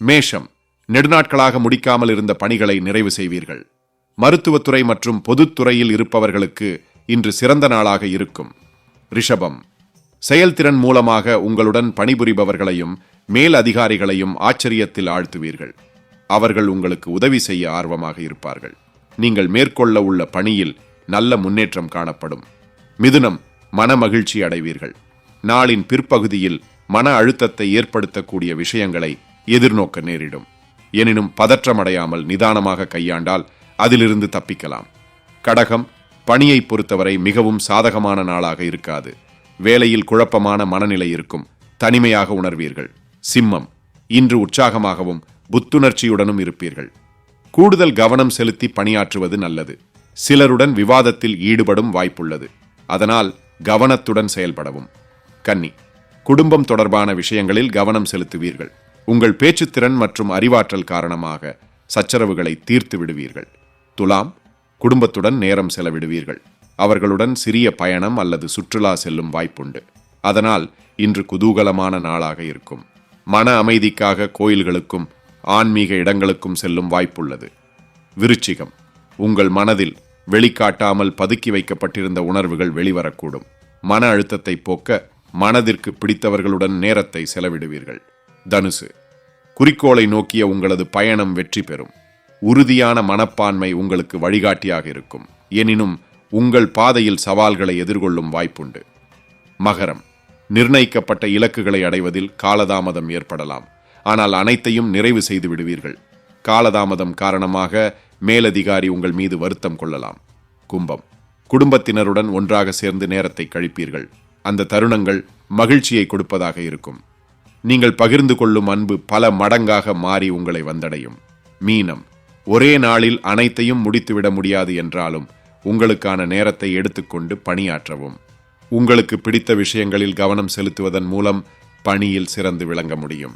மேஷம் நெடுநாட்களாக முடிக்காமல் இருந்த பணிகளை நிறைவு செய்வீர்கள். மருத்துவத்துறை மற்றும் பொதுத்துறையில் இருப்பவர்களுக்கு இன்று சிறந்த நாளாக இருக்கும். ரிஷபம் செயல்திறன் மூலமாக உங்களுடன் பணிபுரிபவர்களையும் மேல் அதிகாரிகளையும் ஆச்சரியத்தில் ஆழ்த்துவீர்கள். அவர்கள் உங்களுக்கு உதவி செய்ய ஆர்வமாக இருப்பார்கள். நீங்கள் மேற்கொள்ள உள்ள பணியில் நல்ல முன்னேற்றம் காணப்படும். மிதுனம் மன மகிழ்ச்சி அடைவீர்கள். நாளின் பிற்பகுதியில் மன அழுத்தத்தை ஏற்படுத்தக்கூடிய விஷயங்களை எதிர்நோக்க நேரிடும். எனினும் பதற்றமடையாமல் நிதானமாக கையாண்டால் அதிலிருந்து தப்பிக்கலாம். கடகம் பணியை பொறுத்தவரை மிகவும் சாதகமான நாளாக இருக்காது. வேலையில் குழப்பமான மனநிலை இருக்கும். தனிமையாக உணர்வீர்கள். சிம்மம் இன்று உற்சாகமாகவும் புத்துணர்ச்சியுடனும் இருப்பீர்கள். கூடுதல் கவனம் செலுத்தி பணியாற்றுவது நல்லது. சிலருடன் விவாதத்தில் ஈடுபடும் வாய்ப்புள்ளது. அதனால் கவனத்துடன் செயல்படவும். கன்னி குடும்பம் தொடர்பான விஷயங்களில் கவனம் செலுத்துவீர்கள். உங்கள் பேச்சுத்திறன் மற்றும் அறிவாற்றல் காரணமாக சச்சரவுகளை தீர்த்து விடுவீர்கள். துலாம் குடும்பத்துடன் நேரம் செலவிடுவீர்கள். அவர்களுடன் சிறிய பயணம் அல்லது சுற்றுலா செல்லும் வாய்ப்புண்டு. அதனால் இன்று குதூகலமான நாளாக இருக்கும். மன அமைதிக்காக கோயில்களுக்கும் ஆன்மீக இடங்களுக்கும் செல்லும் வாய்ப்புள்ளது. விருச்சிகம் உங்கள் மனதில் வெளிக்காட்டாமல் பதுக்கி வைக்கப்பட்டிருந்த உணர்வுகள் வெளிவரக்கூடும். மன அழுத்தத்தை போக்க மனதிற்கு பிடித்தவர்களுடன் நேரத்தை செலவிடுவீர்கள். தனுசு. குறிக்கோளை நோக்கிய உங்களது பயணம் வெற்றி பெறும். உறுதியான மனப்பான்மை உங்களுக்கு வழிகாட்டியாக இருக்கும். எனினும் உங்கள் பாதையில் சவால்களை எதிர்கொள்ளும் வாய்ப்புண்டு. மகரம். நிர்ணயிக்கப்பட்ட இலக்குகளை அடைவதில் காலதாமதம் ஏற்படலாம். ஆனால் அனைத்தையும் நிறைவு செய்து விடுவீர்கள். காலதாமதம் காரணமாக மேலதிகாரி உங்கள் மீது வருத்தம் கொள்ளலாம். கும்பம். குடும்பத்தினருடன் ஒன்றாக சேர்ந்து நேரத்தை கழிப்பீர்கள். அந்த தருணங்கள் மகிழ்ச்சியை கொடுப்பதாக இருக்கும். நீங்கள் பகிர்ந்து கொள்ளும் அன்பு பல மடங்காக மாறி உங்களை வந்தடையும். மீனம் ஒரே நாளில் அனைத்தையும் முடித்துவிட முடியாது என்றாலும் உங்களுக்கான நேரத்தை எடுத்துக்கொண்டு பணியாற்றவும். உங்களுக்கு பிடித்த விஷயங்களில் கவனம் செலுத்துவதன் மூலம் பணியில் சிறந்து விளங்க முடியும்.